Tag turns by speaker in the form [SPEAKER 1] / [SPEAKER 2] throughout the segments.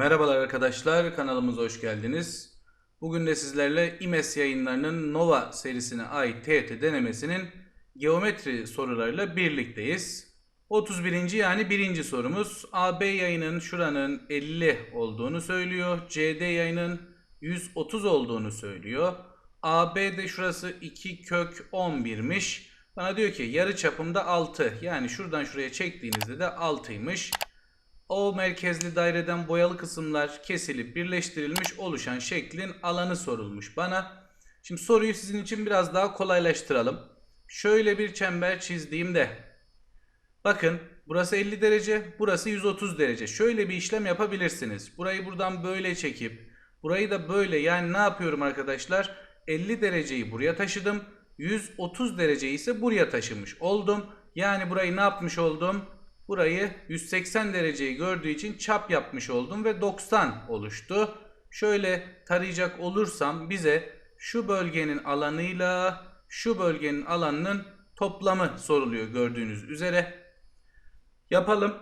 [SPEAKER 1] Merhabalar arkadaşlar, kanalımıza hoş geldiniz. Bugün de sizlerle İMES yayınlarının Nova serisine ait TET denemesinin geometri sorularıyla birlikteyiz. 31. yani birinci sorumuz AB yayının şuranın 50 olduğunu söylüyor. CD yayının 130 olduğunu söylüyor. AB de şurası 2 kök 11'miş. Bana diyor ki yarı çapımda 6 yani şuradan şuraya çektiğinizde de 6'ymış. O merkezli daireden boyalı kısımlar kesilip birleştirilmiş oluşan şeklin alanı sorulmuş bana. Şimdi soruyu sizin için biraz daha kolaylaştıralım. Şöyle bir çember çizdiğimde bakın burası 50 derece, burası 130 derece. Şöyle bir işlem yapabilirsiniz. Burayı buradan böyle çekip burayı da böyle yani ne yapıyorum arkadaşlar? 50 dereceyi buraya taşıdım. 130 dereceyi ise buraya taşımış oldum. Yani burayı ne yapmış oldum? Burayı 180 dereceyi gördüğü için çap yapmış oldum ve 90 oluştu. Şöyle tarayacak olursam bize şu bölgenin alanıyla şu bölgenin alanının toplamı soruluyor gördüğünüz üzere. Yapalım.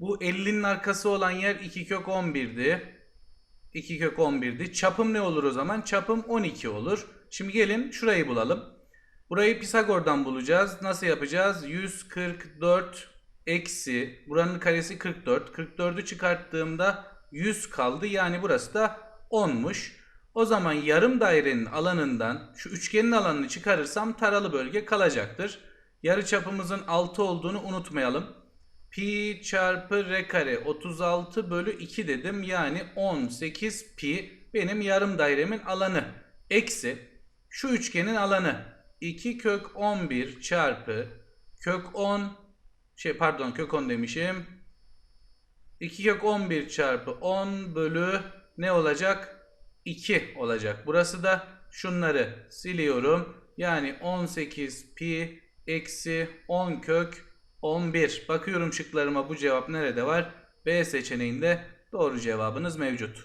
[SPEAKER 1] Bu 50'nin arkası olan yer 2 kök 11'di. 2 kök 11'di. Çapım ne olur o zaman? Çapım 12 olur. Şimdi gelin şurayı bulalım. Burayı Pisagor'dan bulacağız. Nasıl yapacağız? 144 eksi buranın karesi 44. 44'ü çıkarttığımda 100 kaldı. Yani burası da 10'muş. O zaman yarım dairenin alanından şu üçgenin alanını çıkarırsam taralı bölge kalacaktır. Yarı çapımızın 6 olduğunu unutmayalım. Pi çarpı r kare 36 bölü 2 dedim. Yani 18 pi benim yarım dairemin alanı. Eksi şu üçgenin alanı 2 kök 11 çarpı kök 10 şey pardon kök 10 demişim. 2 kök 11 çarpı 10 bölü ne olacak? 2 olacak. Burası da şunları siliyorum. Yani 18 pi eksi 10 kök 11. Bakıyorum şıklarıma bu cevap nerede var? B seçeneğinde doğru cevabınız mevcut.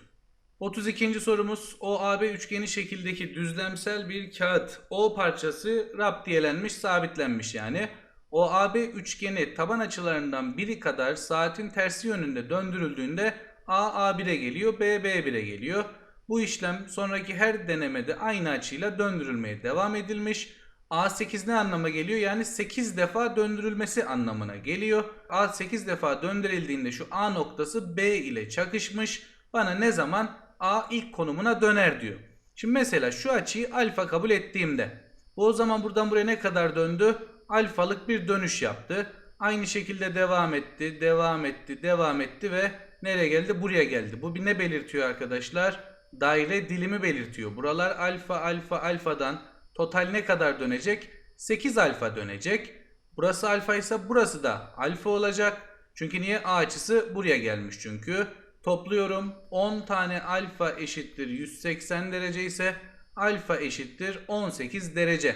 [SPEAKER 1] 32. sorumuz OAB üçgeni şekildeki düzlemsel bir kağıt. O parçası raptiyelenmiş, sabitlenmiş yani. OAB üçgeni taban açılarından biri kadar saatin tersi yönünde döndürüldüğünde A A1'e geliyor, B B1'e geliyor. Bu işlem sonraki her denemede aynı açıyla döndürülmeye devam edilmiş. A8 ne anlama geliyor? Yani 8 defa döndürülmesi anlamına geliyor. A8 defa döndürüldüğünde şu A noktası B ile çakışmış. Bana ne zaman A ilk konumuna döner diyor. Şimdi mesela şu açıyı alfa kabul ettiğimde bu o zaman buradan buraya ne kadar döndü? Alfalık bir dönüş yaptı. Aynı şekilde devam etti, devam etti, devam etti ve nereye geldi? Buraya geldi. Bu bir ne belirtiyor arkadaşlar? Daire dilimi belirtiyor. Buralar alfa, alfa, alfadan total ne kadar dönecek? 8 alfa dönecek. Burası alfa ise burası da alfa olacak. Çünkü niye? A açısı buraya gelmiş çünkü. Topluyorum. 10 tane alfa eşittir 180 derece ise alfa eşittir 18 derece.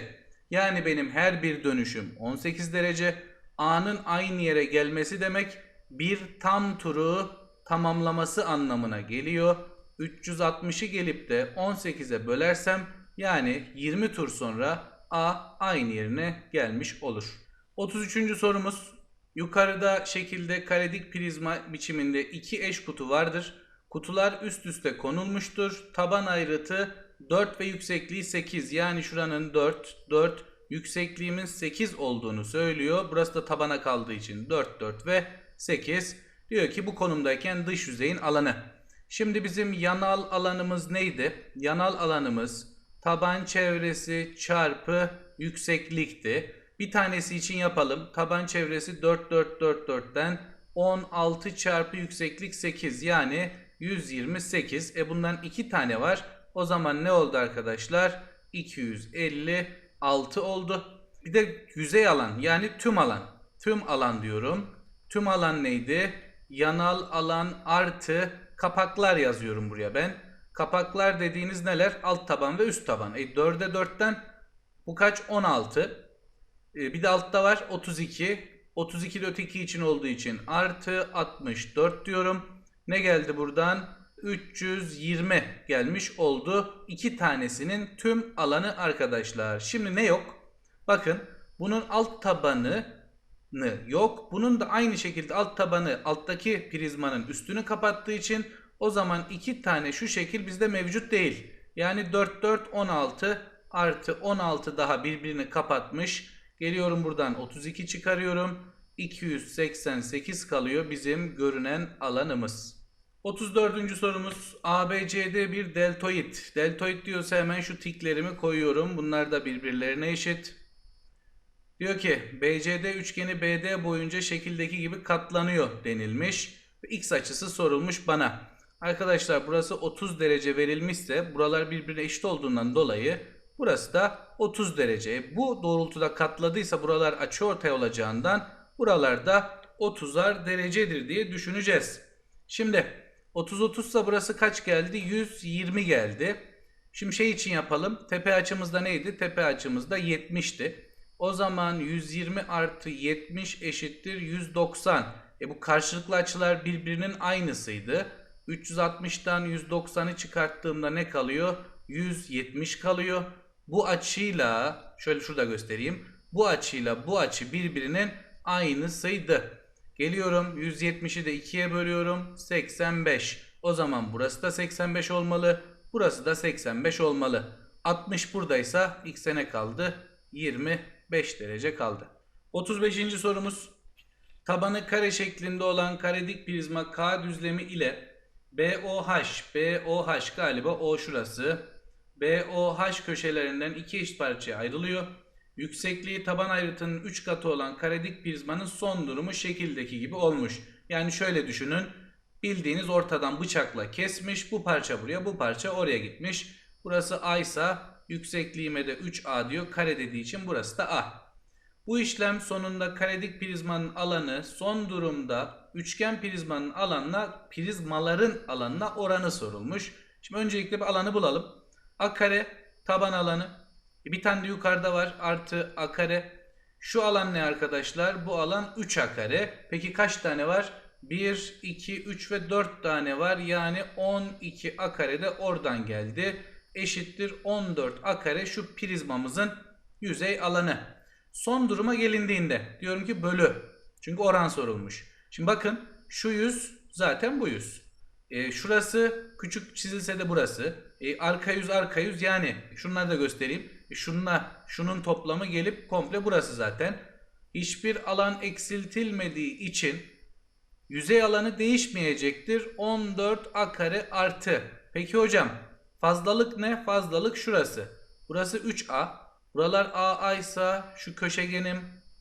[SPEAKER 1] Yani benim her bir dönüşüm 18 derece. A'nın aynı yere gelmesi demek bir tam turu tamamlaması anlamına geliyor. 360'ı gelip de 18'e bölersem yani 20 tur sonra A aynı yerine gelmiş olur. 33. sorumuz Yukarıda şekilde karedik prizma biçiminde iki eş kutu vardır. Kutular üst üste konulmuştur. Taban ayrıtı 4 ve yüksekliği 8. Yani şuranın 4, 4, yüksekliğimin 8 olduğunu söylüyor. Burası da tabana kaldığı için 4, 4 ve 8. Diyor ki bu konumdayken dış yüzeyin alanı. Şimdi bizim yanal alanımız neydi? Yanal alanımız taban çevresi çarpı yükseklikti. Bir tanesi için yapalım. Taban çevresi 4 4 4 4'ten 16 çarpı yükseklik 8 yani 128. E bundan iki tane var. O zaman ne oldu arkadaşlar? 256 oldu. Bir de yüzey alan yani tüm alan. Tüm alan diyorum. Tüm alan neydi? Yanal alan artı kapaklar yazıyorum buraya ben. Kapaklar dediğiniz neler? Alt taban ve üst taban. E 4'e 4'ten bu kaç? 16. E, bir de altta var 32. 32 de öteki için olduğu için artı 64 diyorum. Ne geldi buradan? 320 gelmiş oldu. İki tanesinin tüm alanı arkadaşlar. Şimdi ne yok? Bakın bunun alt tabanı yok. Bunun da aynı şekilde alt tabanı alttaki prizmanın üstünü kapattığı için O zaman iki tane şu şekil bizde mevcut değil. Yani 4 4 16 artı 16 daha birbirini kapatmış. Geliyorum buradan 32 çıkarıyorum. 288 kalıyor bizim görünen alanımız. 34. sorumuz ABCD bir deltoid. Deltoid diyorsa hemen şu tiklerimi koyuyorum. Bunlar da birbirlerine eşit. Diyor ki BCD üçgeni BD boyunca şekildeki gibi katlanıyor denilmiş. X açısı sorulmuş bana. Arkadaşlar burası 30 derece verilmişse buralar birbirine eşit olduğundan dolayı burası da 30 derece. Bu doğrultuda katladıysa buralar açı ortay olacağından buralarda 30'ar derecedir diye düşüneceğiz. Şimdi 30 30 ise burası kaç geldi? 120 geldi. Şimdi şey için yapalım. Tepe açımızda neydi? Tepe açımızda 70'ti. O zaman 120 artı 70 eşittir 190. E bu karşılıklı açılar birbirinin aynısıydı. 360'tan 190'ı çıkarttığımda ne kalıyor? 170 kalıyor. Bu açıyla şöyle şurada göstereyim. Bu açıyla bu açı birbirinin aynısıydı. Geliyorum 170'i de 2'ye bölüyorum. 85. O zaman burası da 85 olmalı. Burası da 85 olmalı. 60 buradaysa x'e ne kaldı? 25 derece kaldı. 35. sorumuz. Tabanı kare şeklinde olan karedik prizma K düzlemi ile BOH, BOH galiba O şurası. BOH köşelerinden iki eşit parçaya ayrılıyor. Yüksekliği taban ayrıtının 3 katı olan karedik prizmanın son durumu şekildeki gibi olmuş. Yani şöyle düşünün. Bildiğiniz ortadan bıçakla kesmiş. Bu parça buraya, bu parça oraya gitmiş. Burası A ise yüksekliğime de 3A diyor. Kare dediği için burası da A. Bu işlem sonunda karedik prizmanın alanı son durumda üçgen prizmanın alanına prizmaların alanına oranı sorulmuş. Şimdi öncelikle bir alanı bulalım. A kare taban alanı. E, Bir tane de yukarıda var artı A kare. Şu alan ne arkadaşlar? Bu alan 3A kare. Peki kaç tane var? 1, 2, 3 ve 4 tane var. Yani 12 A kare de oradan geldi. Eşittir 14 A kare şu prizmamızın yüzey alanı. Son duruma gelindiğinde diyorum ki bölü. Çünkü oran sorulmuş. Şimdi bakın şu yüz zaten bu yüz. E, şurası küçük çizilse de burası. E, arka yüz arka yüz yani şunları da göstereyim. Şununla şunun toplamı gelip komple burası zaten. Hiçbir alan eksiltilmediği için yüzey alanı değişmeyecektir. 14 a kare artı. Peki hocam fazlalık ne? Fazlalık şurası. Burası 3a. Buralar a a ise şu köşegenim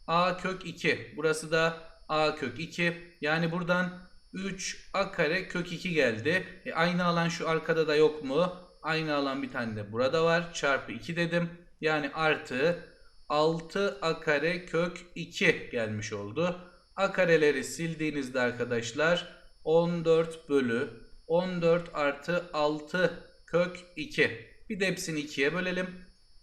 [SPEAKER 1] a kök 2. Burası da a kök 2. Yani buradan 3 a kare kök 2 geldi. E, aynı alan şu arkada da yok mu? Aynı alan bir tane de burada var. Çarpı 2 dedim. Yani artı 6 a kare kök 2 gelmiş oldu. A kareleri sildiğinizde arkadaşlar 14 bölü 14 artı 6 kök 2. Bir de hepsini 2'ye bölelim.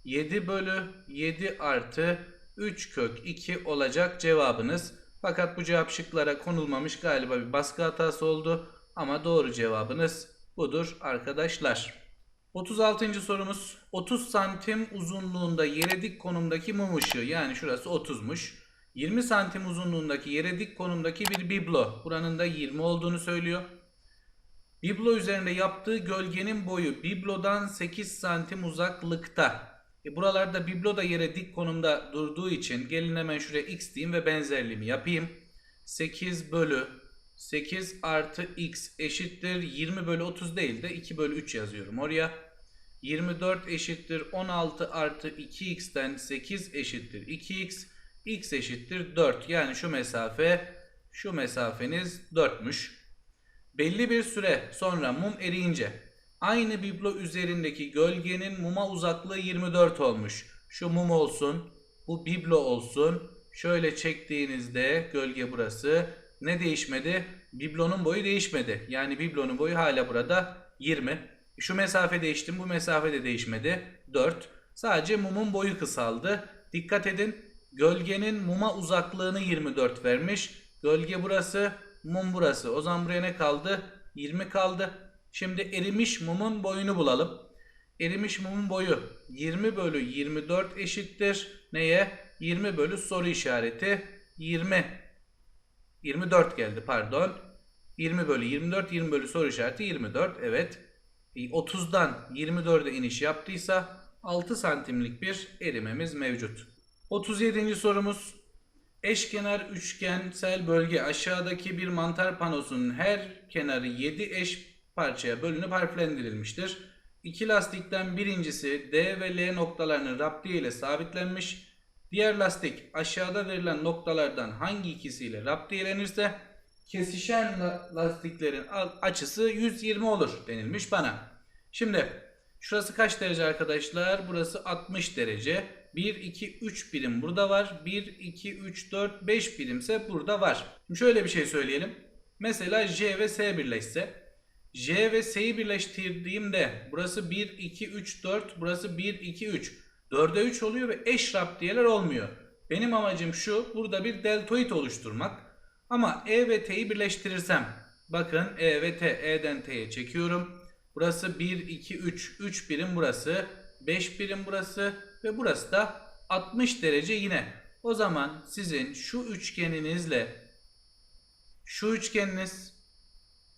[SPEAKER 1] 7 bölü 7 artı 3 kök 2 olacak cevabınız. Fakat bu cevap şıklara konulmamış galiba bir baskı hatası oldu. Ama doğru cevabınız budur arkadaşlar. 36. sorumuz 30 santim uzunluğunda yere dik konumdaki mum ışığı yani şurası 30'muş. 20 santim uzunluğundaki yere dik konumdaki bir biblo buranın da 20 olduğunu söylüyor. Biblo üzerinde yaptığı gölgenin boyu biblodan 8 santim uzaklıkta. E buralarda biblo da yere dik konumda durduğu için gelin hemen şuraya x diyeyim ve benzerliğimi yapayım. 8 bölü 8 artı x eşittir 20 bölü 30 değil de 2 bölü 3 yazıyorum oraya. 24 eşittir 16 artı 2x'ten 8 eşittir 2x. x eşittir 4 yani şu mesafe şu mesafeniz 4'müş. Belli bir süre sonra mum eriyince aynı biblo üzerindeki gölgenin muma uzaklığı 24 olmuş. Şu mum olsun, bu biblo olsun. Şöyle çektiğinizde gölge burası. Ne değişmedi? Biblonun boyu değişmedi. Yani biblonun boyu hala burada 20. Şu mesafe değişti, bu mesafe de değişmedi. 4. Sadece mumun boyu kısaldı. Dikkat edin. Gölgenin muma uzaklığını 24 vermiş. Gölge burası, mum burası. O zaman buraya ne kaldı? 20 kaldı. Şimdi erimiş mumun boyunu bulalım. Erimiş mumun boyu 20 bölü 24 eşittir. Neye? 20 bölü soru işareti 20. 24 geldi pardon. 20 bölü 24, 20 bölü soru işareti 24. Evet. E, 30'dan 24'e iniş yaptıysa 6 santimlik bir erimemiz mevcut. 37. sorumuz. Eşkenar üçgensel bölge aşağıdaki bir mantar panosunun her kenarı 7 eş parçaya bölünüp harflendirilmiştir. İki lastikten birincisi D ve L noktalarının raptiye ile sabitlenmiş. Diğer lastik aşağıda verilen noktalardan hangi ikisiyle raptiyelenirse kesişen la- lastiklerin açısı 120 olur denilmiş bana. Şimdi şurası kaç derece arkadaşlar? Burası 60 derece. 1, 2, 3 birim burada var. 1, 2, 3, 4, 5 birimse burada var. Şimdi şöyle bir şey söyleyelim. Mesela J ve S birleşse J ve S'yi birleştirdiğimde burası 1, 2, 3, 4, burası 1, 2, 3. 4'e 3 oluyor ve eş raptiyeler olmuyor. Benim amacım şu, burada bir deltoid oluşturmak. Ama E ve T'yi birleştirirsem, bakın E ve T, E'den T'ye çekiyorum. Burası 1, 2, 3, 3 birim burası, 5 birim burası ve burası da 60 derece yine. O zaman sizin şu üçgeninizle şu üçgeniniz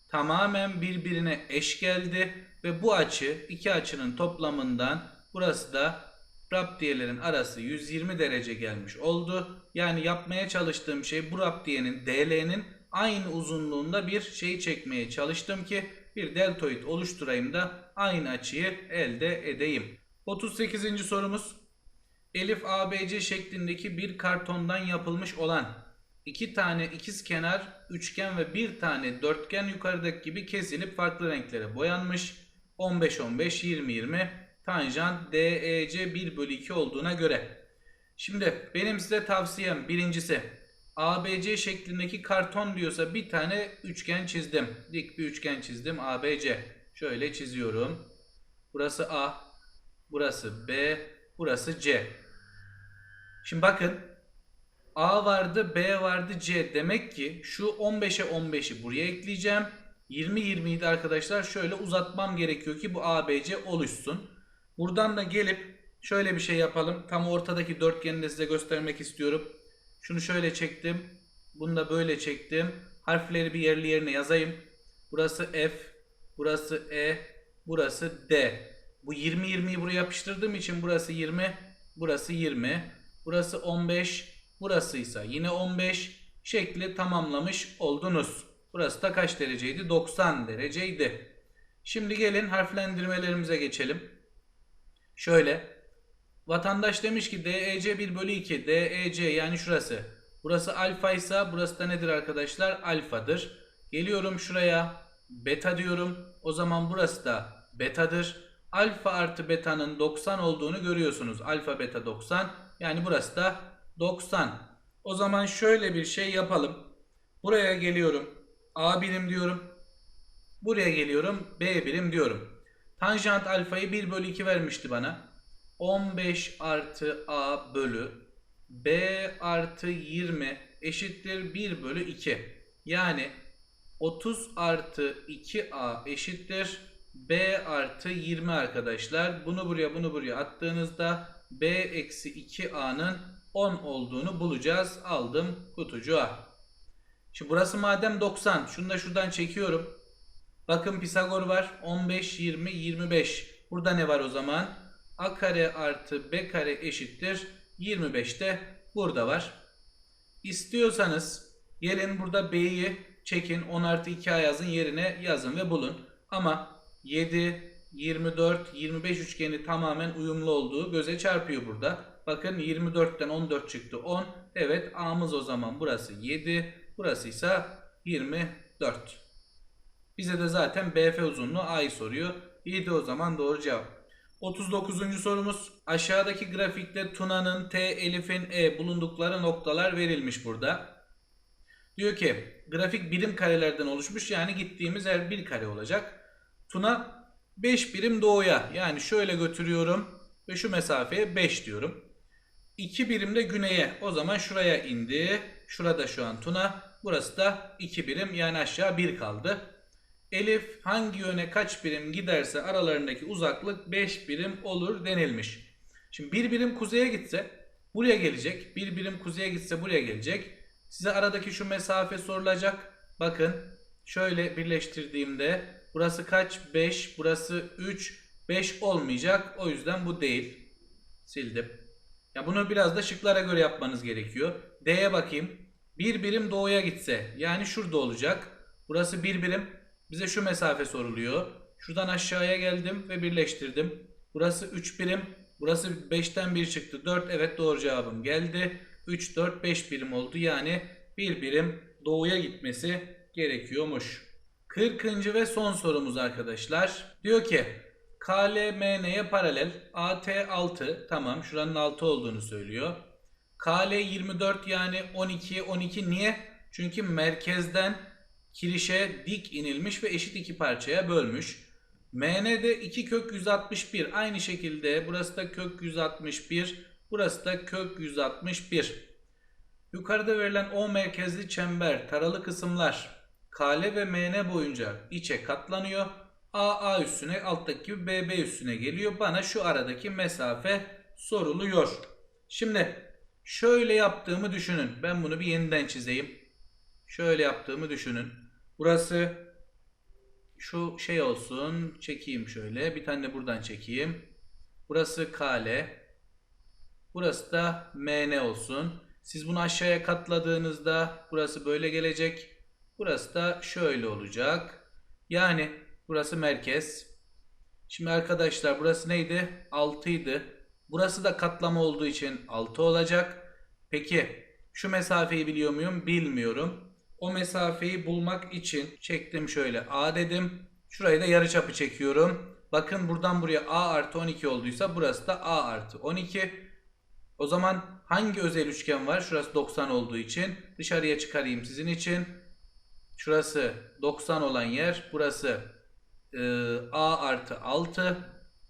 [SPEAKER 1] tamamen birbirine eş geldi ve bu açı iki açının toplamından burası da raptiyelerin arası 120 derece gelmiş oldu. Yani yapmaya çalıştığım şey bu raptiyenin DL'nin aynı uzunluğunda bir şey çekmeye çalıştım ki bir deltoid oluşturayım da aynı açıyı elde edeyim. 38. sorumuz Elif ABC şeklindeki bir kartondan yapılmış olan iki tane ikiz kenar üçgen ve bir tane dörtgen yukarıdaki gibi kesilip farklı renklere boyanmış. 15 15 20 20 tanjant DEC 1 bölü 2 olduğuna göre. Şimdi benim size tavsiyem birincisi ABC şeklindeki karton diyorsa bir tane üçgen çizdim. Dik bir üçgen çizdim ABC. Şöyle çiziyorum. Burası A, burası B, burası C. Şimdi bakın A vardı, B vardı, C. Demek ki şu 15'e 15'i buraya ekleyeceğim. 20 20'yi de arkadaşlar şöyle uzatmam gerekiyor ki bu ABC oluşsun. Buradan da gelip şöyle bir şey yapalım. Tam ortadaki dörtgeni de size göstermek istiyorum. Şunu şöyle çektim. Bunu da böyle çektim. Harfleri bir yerli yerine yazayım. Burası F, burası E, burası D. Bu 20 20'yi buraya yapıştırdığım için burası 20, burası 20, burası 15, burası ise yine 15 şekli tamamlamış oldunuz. Burası da kaç dereceydi? 90 dereceydi. Şimdi gelin harflendirmelerimize geçelim. Şöyle. Vatandaş demiş ki DEC 1 bölü 2. DEC yani şurası. Burası alfa ise burası da nedir arkadaşlar? Alfadır. Geliyorum şuraya. Beta diyorum. O zaman burası da betadır. Alfa artı betanın 90 olduğunu görüyorsunuz. Alfa beta 90. Yani burası da 90. O zaman şöyle bir şey yapalım. Buraya geliyorum. A birim diyorum. Buraya geliyorum. B birim diyorum. Tanjant alfayı 1 bölü 2 vermişti bana. 15 artı A bölü B artı 20 eşittir 1 bölü 2. Yani 30 artı 2A eşittir B artı 20 arkadaşlar. Bunu buraya bunu buraya attığınızda B eksi 2A'nın 10 olduğunu bulacağız. Aldım kutucuğa. Şimdi burası madem 90. Şunu da şuradan çekiyorum. Bakın Pisagor var. 15, 20, 25. Burada ne var o zaman? A kare artı B kare eşittir. 25 de burada var. İstiyorsanız gelin burada B'yi çekin. 10 artı 2A yazın yerine yazın ve bulun. Ama 7, 24, 25 üçgeni tamamen uyumlu olduğu göze çarpıyor burada. Bakın 24'ten 14 çıktı 10. Evet A'mız o zaman burası 7. Burası ise 24. Bize de zaten BF uzunluğu A'yı soruyor. 7 o zaman doğru cevap. 39. sorumuz. Aşağıdaki grafikte Tuna'nın T, Elif'in E bulundukları noktalar verilmiş burada. Diyor ki grafik birim karelerden oluşmuş yani gittiğimiz yer bir kare olacak. Tuna 5 birim doğuya yani şöyle götürüyorum ve şu mesafeye 5 diyorum. 2 birim de güneye o zaman şuraya indi. Şurada şu an Tuna. Burası da 2 birim yani aşağı 1 kaldı. Elif hangi yöne kaç birim giderse aralarındaki uzaklık 5 birim olur denilmiş. Şimdi bir birim kuzeye gitse buraya gelecek. Bir birim kuzeye gitse buraya gelecek. Size aradaki şu mesafe sorulacak. Bakın Şöyle birleştirdiğimde burası kaç? 5, burası 3, 5 olmayacak. O yüzden bu değil. Sildim. Ya bunu biraz da şıklara göre yapmanız gerekiyor. D'ye bakayım. Bir birim doğuya gitse yani şurada olacak. Burası bir birim. Bize şu mesafe soruluyor. Şuradan aşağıya geldim ve birleştirdim. Burası 3 birim. Burası 5'ten 1 çıktı. 4 evet doğru cevabım geldi. 3, 4, 5 birim oldu. Yani bir birim doğuya gitmesi gerekiyormuş. 40. ve son sorumuz arkadaşlar. Diyor ki KLMN'ye paralel AT 6 tamam şuranın 6 olduğunu söylüyor. KL 24 yani 12 12 niye? Çünkü merkezden kirişe dik inilmiş ve eşit iki parçaya bölmüş. MN'de 2 kök 161 aynı şekilde burası da kök 161 burası da kök 161. Yukarıda verilen O merkezli çember taralı kısımlar KL ve MN boyunca içe katlanıyor. AA üstüne alttaki BB üstüne geliyor. Bana şu aradaki mesafe soruluyor. Şimdi şöyle yaptığımı düşünün. Ben bunu bir yeniden çizeyim. Şöyle yaptığımı düşünün. Burası şu şey olsun. Çekeyim şöyle. Bir tane de buradan çekeyim. Burası KL. Burası da MN olsun. Siz bunu aşağıya katladığınızda burası böyle gelecek. Burası da şöyle olacak. Yani burası merkez. Şimdi arkadaşlar burası neydi? 6 idi. Burası da katlama olduğu için 6 olacak. Peki şu mesafeyi biliyor muyum? Bilmiyorum. O mesafeyi bulmak için çektim şöyle A dedim. Şurayı da yarıçapı çekiyorum. Bakın buradan buraya A artı 12 olduysa burası da A artı 12. O zaman hangi özel üçgen var? Şurası 90 olduğu için dışarıya çıkarayım sizin için. Şurası 90 olan yer. Burası e, A artı 6.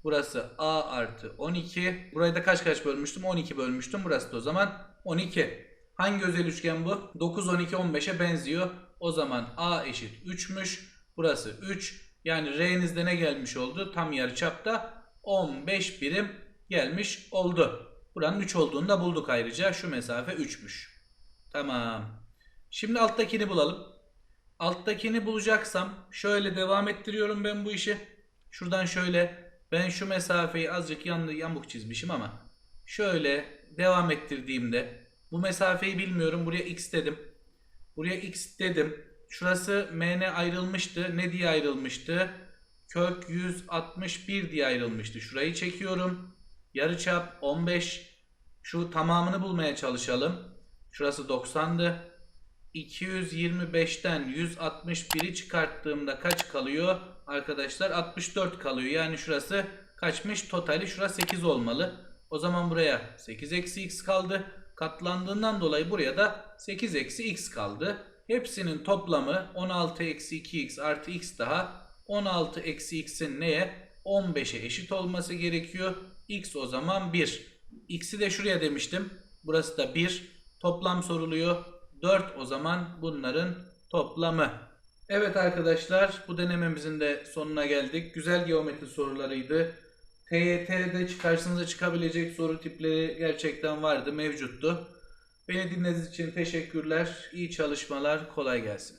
[SPEAKER 1] Burası A artı 12. Burayı da kaç kaç bölmüştüm? 12 bölmüştüm. Burası da o zaman 12. Hangi özel üçgen bu? 9, 12, 15'e benziyor. O zaman A eşit 3'müş. Burası 3. Yani R'nizde ne gelmiş oldu? Tam yarıçapta 15 birim gelmiş oldu. Buranın 3 olduğunu da bulduk ayrıca. Şu mesafe 3'müş. Tamam. Şimdi alttakini bulalım. Alttakini bulacaksam şöyle devam ettiriyorum ben bu işi. Şuradan şöyle ben şu mesafeyi azıcık yanlı yamuk çizmişim ama şöyle devam ettirdiğimde bu mesafeyi bilmiyorum. Buraya x dedim. Buraya x dedim. Şurası mn ayrılmıştı. Ne diye ayrılmıştı? Kök 161 diye ayrılmıştı. Şurayı çekiyorum. Yarıçap 15. Şu tamamını bulmaya çalışalım. Şurası 90'dı. 225'ten 161'i çıkarttığımda kaç kalıyor? Arkadaşlar 64 kalıyor. Yani şurası kaçmış? Totali şurası 8 olmalı. O zaman buraya 8 eksi x kaldı. Katlandığından dolayı buraya da 8 eksi x kaldı. Hepsinin toplamı 16 eksi 2x artı x daha 16 eksi x'in neye? 15'e eşit olması gerekiyor. x o zaman 1. x'i de şuraya demiştim. Burası da 1. Toplam soruluyor. 4 o zaman bunların toplamı. Evet arkadaşlar bu denememizin de sonuna geldik. Güzel geometri sorularıydı. TYT'de karşınıza çıkabilecek soru tipleri gerçekten vardı, mevcuttu. Beni dinlediğiniz için teşekkürler. İyi çalışmalar, kolay gelsin.